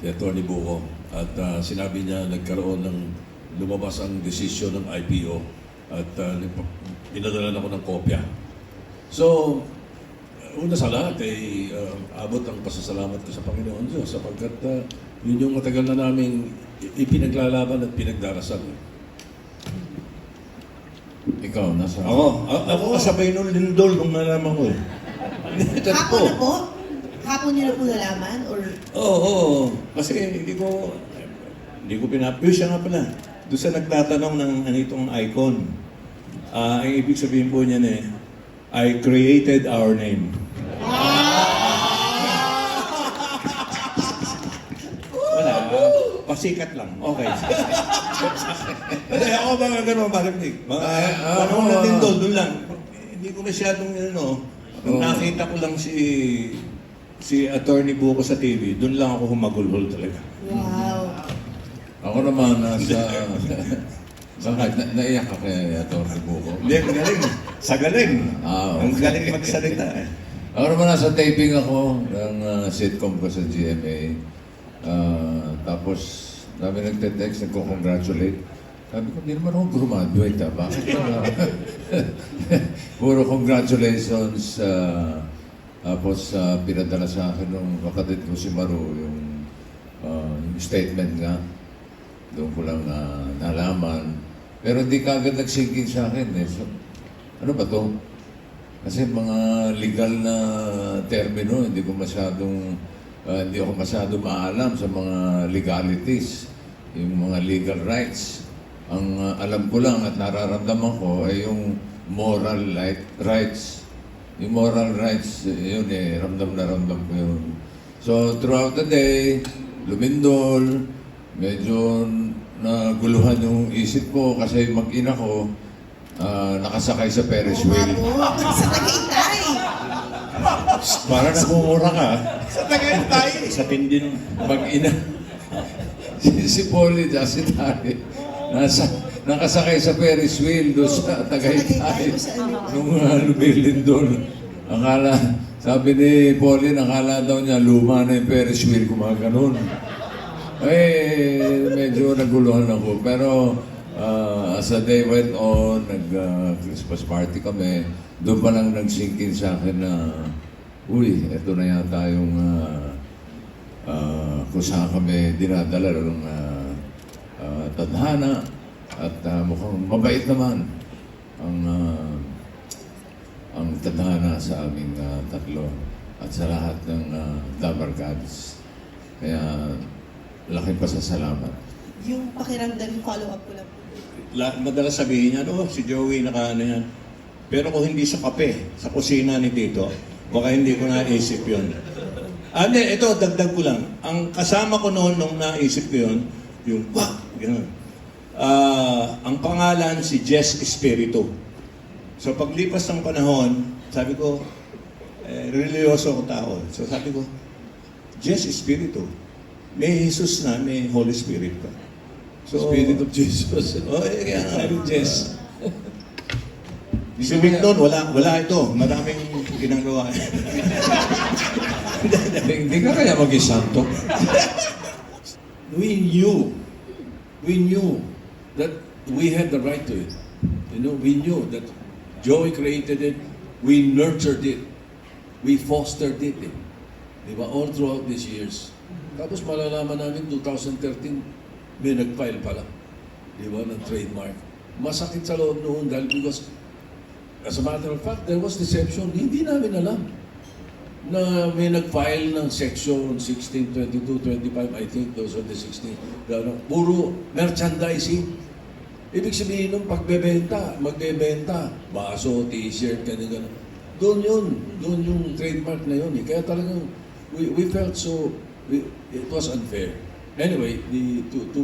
si Atty. Buko. At ah, sinabi niya nagkaroon ng lumabas ang desisyon ng IPO at uh, pinadala ako ng kopya. So, una sa lahat ay ah, abot ang pasasalamat ko sa Panginoon Diyos sapagkat ah, yun yung matagal na namin ipinaglalaban at pinagdarasal. Ikaw, nasa... Ako, a- ako kasabay nung lindol nung nalaman ko eh. Po. na po? Hapon niyo na po nalaman? Or Oo, oo. Kasi hindi ko, hindi ko pinapiyos siya nga pala. Doon sa nagtatanong ng ano itong icon. Ah, ang ibig sabihin po niya eh, I created our name. Wala. Pasikat lang. Okay. Hindi ako mga ganun marinig. Mga Ah, panahon ah, na din ah. doon, doon lang. Hindi ko masyadong ano, nung Oo. nakita ko lang si si Attorney Buko sa TV, doon lang ako humagulhol talaga. wow. Ako naman, nasa... Bakit? Na, naiyak ka kaya Atty. Buko? Hindi, ang galing. Sa galing. Ah, Ang okay. galing magsalita eh. Ako naman nasa taping ako ng ah, sitcom ko sa GMA. Ah, tapos, dami nagte-text, nagko-congratulate. Sabi ko, hindi naman ako graduate ah. Bakit ba? Puro congratulations. ah, tapos, ah, pinadala sa akin nung kapatid ko si Maru, yung, ah, yung statement nga. Doon ko lang na nalaman. Pero hindi kagad nagsinking sa akin eh. So, ano ba to? Kasi mga legal na termino, hindi ko masyadong ah, hindi ako masyado maalam sa mga legalities, yung mga legal rights. Ang ah, alam ko lang at nararamdaman ko ay yung moral right, rights. Yung moral rights, eh, yun eh, ramdam na ramdam ko yun. So throughout the day, lumindol, medyo naguluhan yung isip ko kasi mag-ina ko, ah, nakasakay sa Ferris nga wheel. Sa Tagaytay. Para namumura ka. Sa Tagaytay. Sa tindi nun. Mag-ina. si, si Polly at si Tari, nasa, nakasakay sa Ferris wheel doon sa Tagaytay. Nung uh, lumilindol. Akala, sabi ni Polly, nakala daw niya luma na yung Ferris wheel, gumaganon. Eh, medyo naguluhan ako. Pero uh, as the day went on, nag-Christmas party kami, doon pa lang nag-sink in sa akin na, uy, eto na yata yung uh, uh, kung saan kami dinadala ng uh, uh, tadhana at uh, mukhang mabait naman ang uh, ang tadhana sa aming uh, tatlo at sa lahat ng uh, Damar Gods. Kaya laking pasasalamat. Yung pakiramdam, yung follow-up ko lang po. La, madalas sabihin niya, oh, si Joey naka ano yan. Pero kung hindi sa kape, sa kusina ni Tito, baka hindi ko naisip yun. Ah, hindi, ito, dagdag ko lang. Ang kasama ko noon nung naisip ko yun, yung wah, gano'n. Ah, ang pangalan si Jess Espiritu. So paglipas ng panahon, sabi ko, eh, religyoso ko tao. So sabi ko, Jess Espiritu. May Jesus na, may Holy Spirit pa. Spirit of Jesus. Oh, eh, kaya nga, Jess. Si Vic noon, wala, wala ito. Maraming ginagawa. Hindi hindi ka kaya maging santo. we knew, we knew that we had the right to it. You know, we knew that Joey created it, we nurtured it, we fostered it. Eh. Di? All throughout these years. Tapos malalaman namin 2013, may nag-file pala. Di ba? Ng trademark. Masakit sa loob noon dahil because As a matter of fact, there was deception. Hindi namin alam na may nag-file ng section 16, 22, 25, I think those are the 16. Ano, puro merchandising. Ibig sabihin nung pagbebenta, magbebenta, baso, t-shirt, ganyan, ganyan. Doon yun, doon yung trademark na yun. Eh. Kaya talagang, we, we felt so, we, it was unfair. Anyway, the, to, to